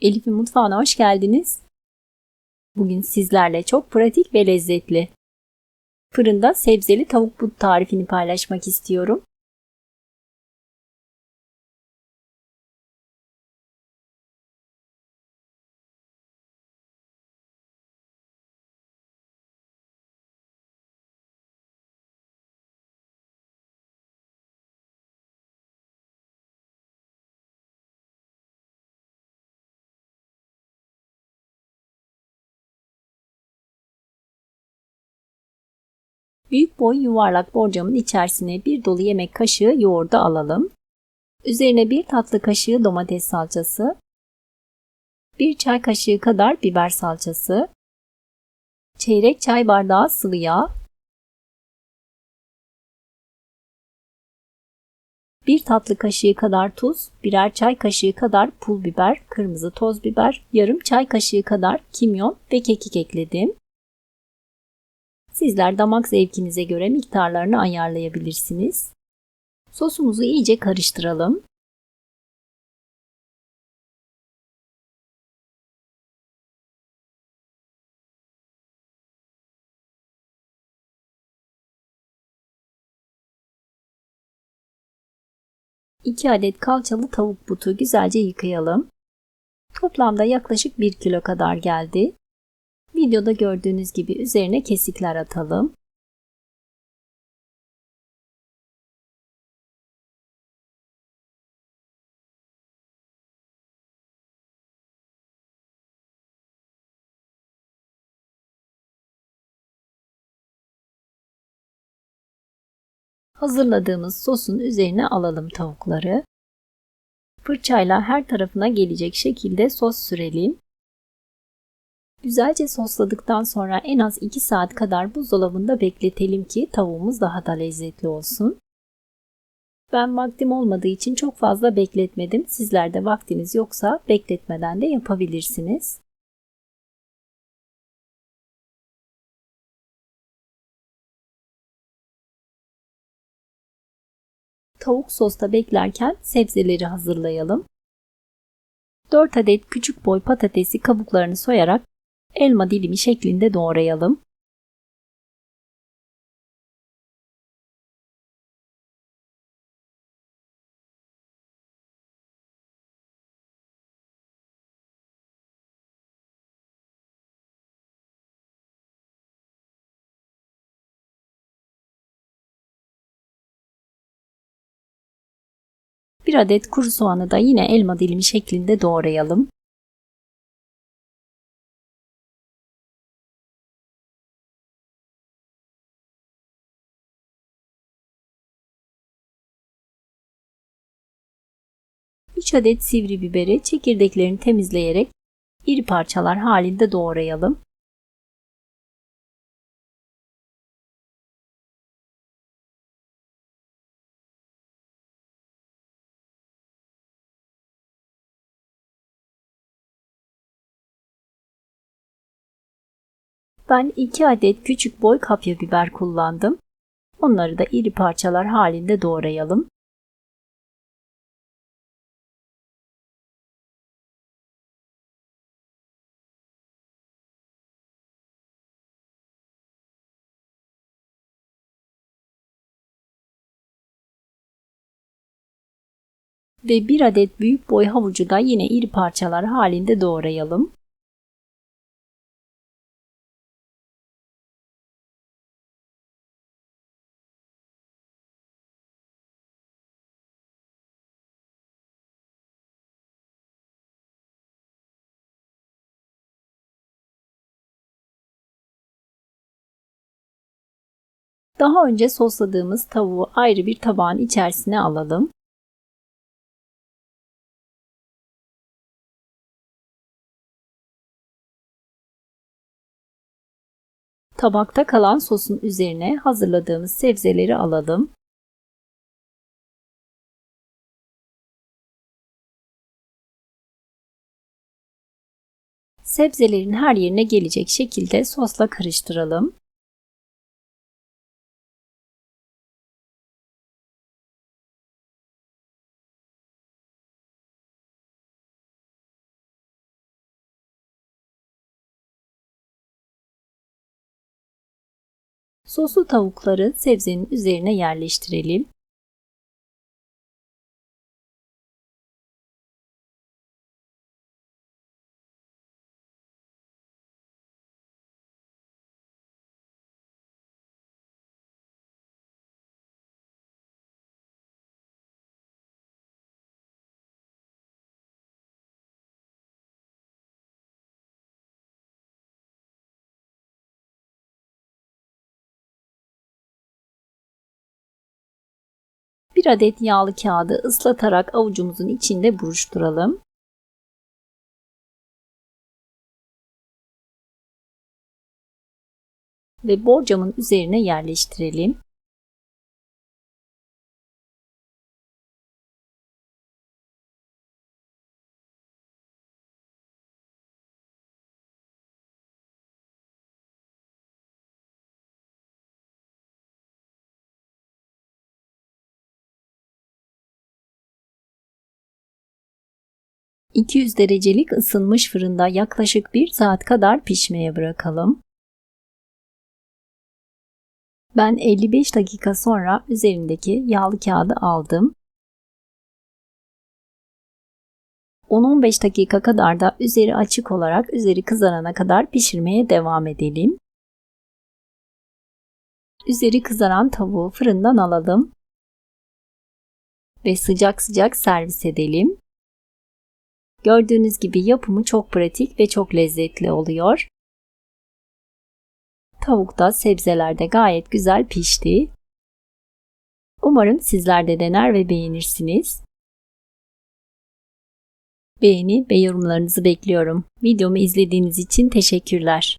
Elif'in mutfağına hoş geldiniz. Bugün sizlerle çok pratik ve lezzetli fırında sebzeli tavuk but tarifini paylaşmak istiyorum. Büyük boy yuvarlak borcamın içerisine bir dolu yemek kaşığı yoğurdu alalım. Üzerine bir tatlı kaşığı domates salçası, bir çay kaşığı kadar biber salçası, çeyrek çay bardağı sıvı yağ, bir tatlı kaşığı kadar tuz, birer çay kaşığı kadar pul biber, kırmızı toz biber, yarım çay kaşığı kadar kimyon ve kekik ekledim. Sizler damak zevkinize göre miktarlarını ayarlayabilirsiniz. Sosumuzu iyice karıştıralım. İki adet kalçalı tavuk butu güzelce yıkayalım. Toplamda yaklaşık 1 kilo kadar geldi. Videoda gördüğünüz gibi üzerine kesikler atalım. Hazırladığımız sosun üzerine alalım tavukları. Fırçayla her tarafına gelecek şekilde sos sürelim. Güzelce sosladıktan sonra en az 2 saat kadar buzdolabında bekletelim ki tavuğumuz daha da lezzetli olsun. Ben vaktim olmadığı için çok fazla bekletmedim. Sizler de vaktiniz yoksa bekletmeden de yapabilirsiniz. Tavuk sosta beklerken sebzeleri hazırlayalım. 4 adet küçük boy patatesi kabuklarını soyarak elma dilimi şeklinde doğrayalım. Bir adet kuru soğanı da yine elma dilimi şeklinde doğrayalım. 3 adet sivri biberi çekirdeklerini temizleyerek iri parçalar halinde doğrayalım. Ben 2 adet küçük boy kapya biber kullandım. Onları da iri parçalar halinde doğrayalım. Ve bir adet büyük boy havucu da yine iri parçalar halinde doğrayalım. Daha önce sosladığımız tavuğu ayrı bir tabağın içerisine alalım. Tabakta kalan sosun üzerine hazırladığımız sebzeleri alalım. Sebzelerin her yerine gelecek şekilde sosla karıştıralım. Soslu tavukları sebzenin üzerine yerleştirelim. Bir adet yağlı kağıdı ıslatarak avucumuzun içinde buruşturalım. Ve borcamın üzerine yerleştirelim. ...200 derecelik ısınmış fırında yaklaşık 1 saat kadar pişmeye bırakalım. Ben 55 dakika sonra üzerindeki yağlı kağıdı aldım. 10-15 dakika kadar da üzeri açık olarak üzeri kızarana kadar pişirmeye devam edelim. Üzeri kızaran tavuğu fırından alalım ve sıcak sıcak servis edelim. Gördüğünüz gibi yapımı çok pratik ve çok lezzetli oluyor. Tavuk da sebzeler de gayet güzel pişti. Umarım sizler de dener ve beğenirsiniz. Beğeni ve yorumlarınızı bekliyorum. Videomu izlediğiniz için teşekkürler.